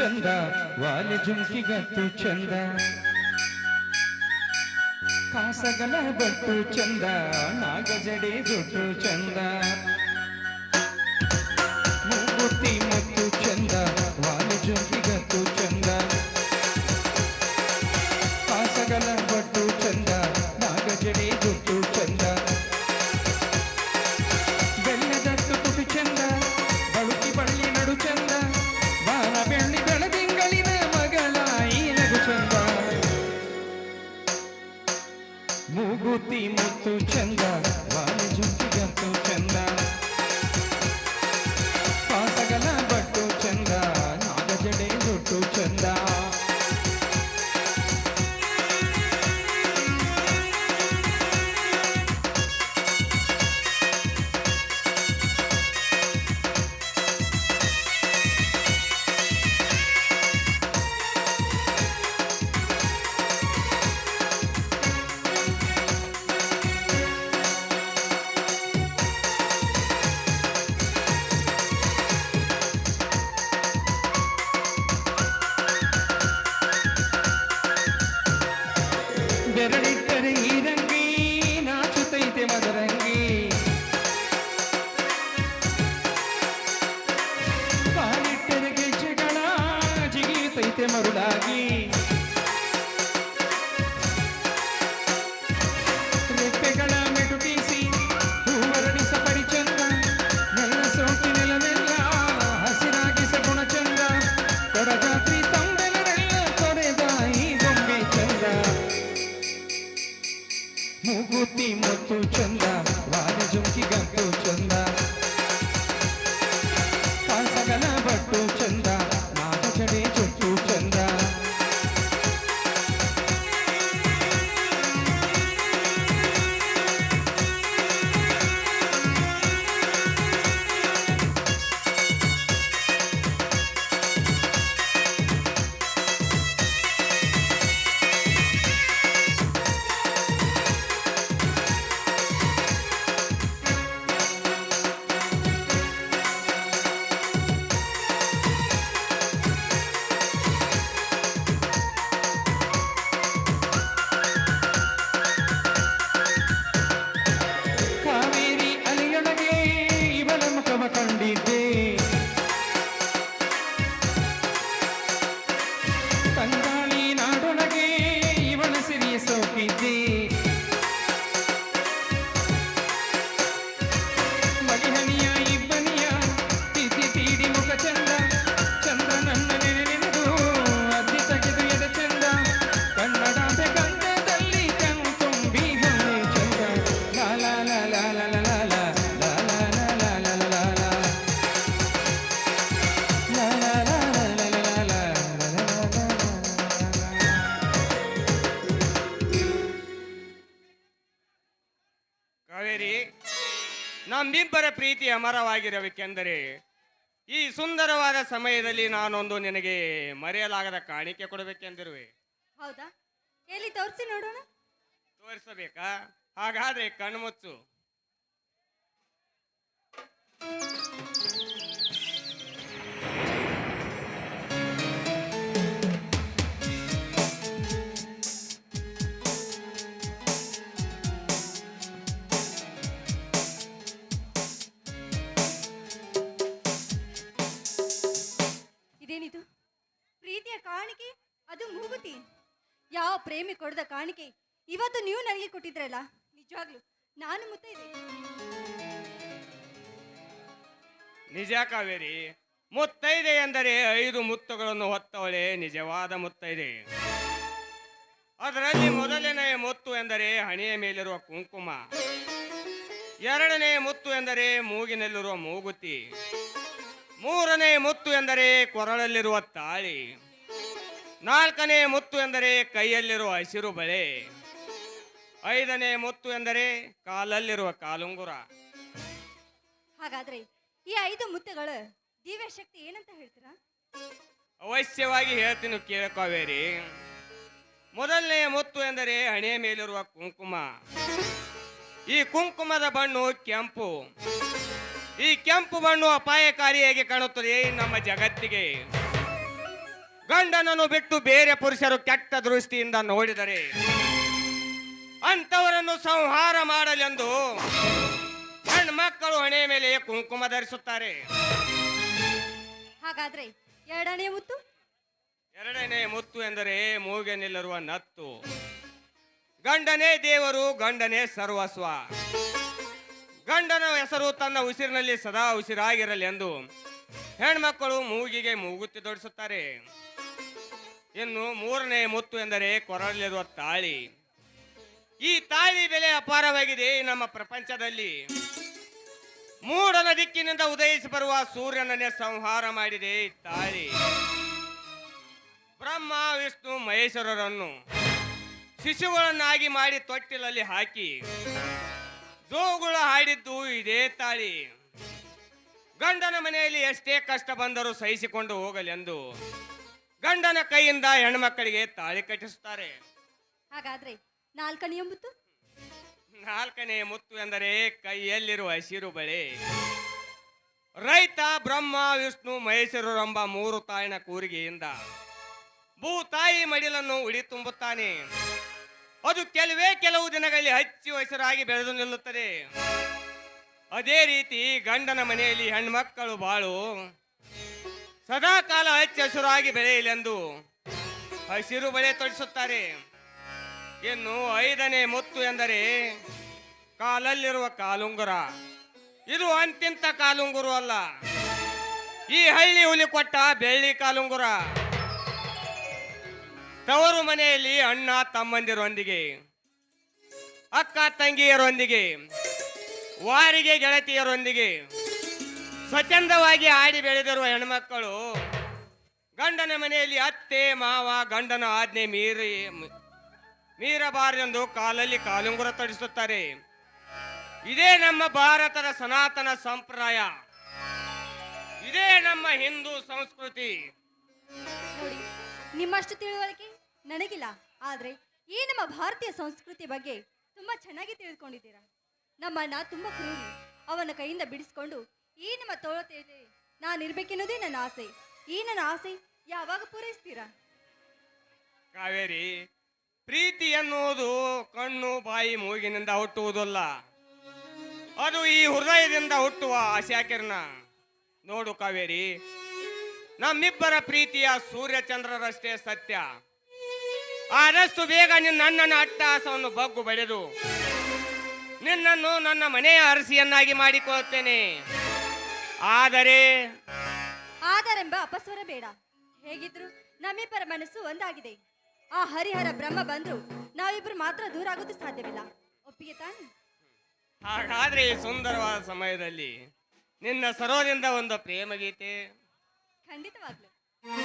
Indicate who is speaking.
Speaker 1: ಚಂದ ವಾಲೆ ಜುಮ್ಕಿಗತ್ತು ಚಂದ ಕಾಸಗಲ ಬಟ್ಟು ಚಂದ ನಾಗಜಡೆ ದುಡ್ಡು ಚಂದ ಮರುಳಾಗಿ ಕಾವೇರಿ
Speaker 2: ನಮ್ಮಿಬ್ಬರ ಪ್ರೀತಿ ಅಮರವಾಗಿರಬೇಕೆಂದರೆ ಈ ಸುಂದರವಾದ ಸಮಯದಲ್ಲಿ ನಾನೊಂದು ನಿನಗೆ ಮರೆಯಲಾಗದ ಕಾಣಿಕೆ ಕೊಡಬೇಕೆಂದಿರುವೆ.
Speaker 3: ಹೌದಾ? ಎಲ್ಲಿ ತೋರಿಸಿ ನೋಡೋಣ?
Speaker 2: ತೋರಿಸಬೇಕಾ? ಹಾಗಾದ್ರೆ ಕಣ್ಮುಚ್ಚು.
Speaker 3: ಪ್ರೇಮಿ ಕೊಡದ ಕಾಣಿಕೆ ಇವತ್ತು ನೀವು ನನಗೆ ಕೊಟ್ಟಿದ್ರಲ್ಲ? ನಿಜವಾಗ್ಲು, ನಾನು ಮುತ್ತೈದೆ
Speaker 2: ನಿಜ ಕಾವೇರಿ ಮುತ್ತೈದೆ ಎಂದರೆ ಐದು ಮುತ್ತುಗಳನ್ನು ಹೊತ್ತವಳೆ ನಿಜವಾದ ಮುತ್ತೈದೆ ಅದರಲ್ಲಿ ಮೊದಲನೆಯ ಮುತ್ತು ಎಂದರೆ ಹಣೆಯ ಮೇಲಿರುವ ಕುಂಕುಮ, ಎರಡನೇ ಮುತ್ತು ಎಂದರೆ ಮೂಗಿನಲ್ಲಿರುವ ಮೂಗುತಿ, ಮೂರನೇ ಮುತ್ತು ಎಂದರೆ ಕೊರಳಲ್ಲಿರುವ ತಾಳಿ. ನಾಲ್ಕನೇ ಮುತ್ತು ಎಂದರೆ ಕೈಯಲ್ಲಿರುವ ಹಸಿರು ಬಳೆ. ಐದನೇ ಮುತ್ತು ಎಂದರೆ ಕಾಲಲ್ಲಿರುವ ಕಾಲುಂಗುರ.
Speaker 3: ಹಾಗಾದ್ರೆ ಈ ಐದು ಮುತ್ತುಗಳು ದಿವ್ಯ ಶಕ್ತಿ ಏನಂತ ಹೇಳ್ತೀರಾ?
Speaker 2: ಅವಶ್ಯವಾಗಿ ಹೇಳ್ತೀನಿ ಕೇಳ ಕಾವೇರಿ. ಮೊದಲನೆಯ ಮುತ್ತು ಎಂದರೆ ಹಣೆಯ ಮೇಲಿರುವ ಕುಂಕುಮ. ಈ ಕುಂಕುಮದ ಬಣ್ಣು ಕೆಂಪು. ಈ ಕೆಂಪು ಬಣ್ಣು ಅಪಾಯಕಾರಿಯಾಗಿ ಕಾಣುತ್ತದೆ ನಮ್ಮ ಜಗತ್ತಿಗೆ. ಗಂಡನನ್ನು ಬಿಟ್ಟು ಬೇರೆ ಪುರುಷರು ಕೆಟ್ಟ ದೃಷ್ಟಿಯಿಂದ ನೋಡಿದರೆ ಅಂಥವರನ್ನು ಸಂಹಾರ ಮಾಡಲೆಂದು ಹೆಣ್ಮಕ್ಕಳು ಹಣೆ ಮೇಲೆ ಕುಂಕುಮ ಧರಿಸುತ್ತಾರೆ.
Speaker 3: ಹಾಗಾದ್ರೆ ಎರಡನೇ ಮುತ್ತು?
Speaker 2: ಎರಡನೇ ಮುತ್ತು ಎಂದರೆ ಮೂಗಿನಲ್ಲಿರುವ ನತ್ತು. ಗಂಡನೇ ದೇವರು ಗಂಡನೇ ಸರ್ವಸ್ವ. ಗಂಡನ ಹೆಸರು ತನ್ನ ಉಸಿರಿನಲ್ಲಿ ಸದಾ ಉಸಿರಾಗಿರಲಿ ಎಂದು ಹೆಣ್ಮಕ್ಕಳು ಮೂಗಿಗೆ ಮೂಗುತ್ತಿ ದೊಡಿಸುತ್ತಾರೆ ಇನ್ನು ಮೂರನೇ ಮುತ್ತು ಎಂದರೆ ಕೊರಳಲ್ಲಿರುವ ತಾಳಿ. ಈ ತಾಳಿ ಬೆಲೆ ಅಪಾರವಾಗಿದೆ ನಮ್ಮ ಪ್ರಪಂಚದಲ್ಲಿ. ಮೂಡನ ದಿಕ್ಕಿನಿಂದ ಉದಯಿಸಿ ಬರುವ ಸೂರ್ಯನನ್ನೇ ಸಂಹಾರ ಮಾಡಿದೆ ಈ ತಾಳಿ. ಬ್ರಹ್ಮ, ವಿಷ್ಣು, ಮಹೇಶ್ವರರನ್ನು ಶಿಶುಗಳನ್ನಾಗಿ ಮಾಡಿ ತೊಟ್ಟಿಲಲ್ಲಿ ಹಾಕಿ ಜೋಗುಳ ಹಾಡಿದ್ದು ಇದೇ ತಾಳಿ. ಗಂಡನ ಮನೆಯಲ್ಲಿ ಎಷ್ಟೇ ಕಷ್ಟ ಬಂದರೂ ಸಹಿಸಿಕೊಂಡು ಹೋಗಲೆಂದು ಗಂಡನ ಕೈಯಿಂದ ಹೆಣ್ಮಕ್ಕಳಿಗೆ ತಾಳಿ ಕಟ್ಟಿಸುತ್ತಾರೆ.
Speaker 3: ಹಾಗಾದ್ರೆ ನಾಲ್ಕನೆಯ ಮುತ್ತು?
Speaker 2: ನಾಲ್ಕನೇ ಮುತ್ತು ಎಂದರೆ ಕೈಯಲ್ಲಿರುವ ಹಸಿರು ಬಳೆ. ರೈತ ಬ್ರಹ್ಮ ವಿಷ್ಣು ಮಹೇಶ್ವರರೆಂಬ ಮೂರು ತಾಯಿನ ಕೂರಿಗೆಯಿಂದ ಭೂ ತಾಯಿ ಮಡಿಲನ್ನು ಉಡಿ ತುಂಬುತ್ತಾನೆ. ಅದು ಕೆಲವೇ ಕೆಲವು ದಿನಗಳಲ್ಲಿ ಹಚ್ಚಿ ಹಸಿರಾಗಿ ಬೆಳೆದು ನಿಲ್ಲುತ್ತದೆ. ಅದೇ ರೀತಿ ಗಂಡನ ಮನೆಯಲ್ಲಿ ಹೆಣ್ಮಕ್ಕಳು ಬಾಳು ಸದಾ ಕಾಲ ಹೆಚ್ಚ ಹಸಿರಾಗಿ ಬೆಳೆಯಲೆಂದು ಹಸಿರು ಬೆಳೆ ತೊಡಿಸುತ್ತಾರೆ ಇನ್ನು ಐದನೇ ಮುತ್ತು ಎಂದರೆ ಕಾಲಲ್ಲಿರುವ ಕಾಲುಂಗುರ. ಇದು ಅಂತಿಂತ ಕಾಲುಂಗುರು ಅಲ್ಲ. ಈ ಹಳ್ಳಿ ಹುಲಿ ಕೊಟ್ಟ ಬೆಳ್ಳಿ ಕಾಲುಂಗುರ. ತವರು ಮನೆಯಲ್ಲಿ ಅಣ್ಣ ತಮ್ಮಂದಿರೊಂದಿಗೆ, ಅಕ್ಕ ತಂಗಿಯರೊಂದಿಗೆ, ವಾರಿಗೆ ಗೆಳತಿಯರೊಂದಿಗೆ ಸ್ವಚ್ಛಂದವಾಗಿ ಆಡಿ ಬೆಳೆದಿರುವ ಹೆಣ್ಮಕ್ಕಳು, ಗಂಡನ ಮನೆಯಲ್ಲಿ ಅತ್ತೆ, ಮಾವ, ಗಂಡನ ಆಜ್ಞೆ ಮೀರಿ, ಮೀರಬಾರದೆಂದು ಕಾಲಲ್ಲಿ ಕಾಲುಂಗುರ ತಡಿಸುತ್ತಾರೆ ಇದೇ ನಮ್ಮ ಭಾರತದ ಸನಾತನ ಸಂಪ್ರದಾಯ. ಇದೇ ನಮ್ಮ ಹಿಂದೂ ಸಂಸ್ಕೃತಿ.
Speaker 3: ನಿಮ್ಮಷ್ಟು ತಿಳುವಳಿಕೆ ನನಗಿಲ್ಲ, ಆದ್ರೆ ಈ ನಮ್ಮ ಭಾರತೀಯ ಸಂಸ್ಕೃತಿ ಬಗ್ಗೆ ತುಂಬಾ ಚೆನ್ನಾಗಿ ತಿಳಿದುಕೊಂಡಿದ್ದೀರಾ. ನಮ್ಮ ಅಣ್ಣ ತುಂಬಾ ಕ್ರೂರಿ, ಅವನ ಕೈಯಿಂದ ಬಿಡಿಸ್ಕೊಂಡು ಈ ನಮ್ಮ ತೋಳತೆಯಲ್ಲಿ ನಾನು ಇರ್ಬೇಕೆನ್ನೋದೇ ನನ್ನ ಆಸೆ. ಈ ನನ್ನ ಆಸೆ ಯಾವಾಗ ಪೂರೈಸ್ತೀರಾ?
Speaker 2: ಕಾವೇರಿ, ಪ್ರೀತಿ ಎನ್ನುವುದು ಕಣ್ಣು, ಬಾಯಿ, ಮೂಗಿನಿಂದ ಹುಟ್ಟುವುದಲ್ಲ. ಅದು ಈ ಹೃದಯದಿಂದ ಹುಟ್ಟುವ ಆಶಾಕಿರಣ ನೋಡು ಕಾವೇರಿ, ನಮ್ಮಿಬ್ಬರ ಪ್ರೀತಿಯ ಸೂರ್ಯಚಂದ್ರರಷ್ಟೇ ಸತ್ಯ. ಆದಷ್ಟು ಬೇಗ ನಿನ್ನ ಅಣ್ಣನ ಅಟ್ಟಹಾಸವನ್ನು ಬಗ್ಗು ಬೆಳೆದು, ನಿನ್ನನ್ನು ನನ್ನ ಮನೆಯ ಅರಸಿಯನ್ನಾಗಿ ಮಾಡಿಕೊಳ್ಳುತ್ತೇನೆ. ಆದರೆ
Speaker 3: ಆದರೆಂಬ ಅಪಸ್ವರ ಬೇಡ. ಹೇಗಿದ್ರು ನಮ್ಮಿಬ್ಬರ ಮನಸ್ಸು ಒಂದಾಗಿದೆ. ಆ ಹರಿಹರ ಬ್ರಹ್ಮ ಬಂದ್ರು. ನಾವಿಬ್ರು ಮಾತ್ರ ದೂರ ಆಗೋದು ಸಾಧ್ಯವಿಲ್ಲ. ಒಪ್ಪಿಗೆ ತಾನೆ?
Speaker 2: ಹಾಗಾದ್ರೆ ಈ ಸುಂದರವಾದ ಸಮಯದಲ್ಲಿ ನಿನ್ನ ಸರೋದಿಂದ ಒಂದು ಪ್ರೇಮ ಗೀತೆ
Speaker 3: ಖಂಡಿತವಾಗ್ಲು.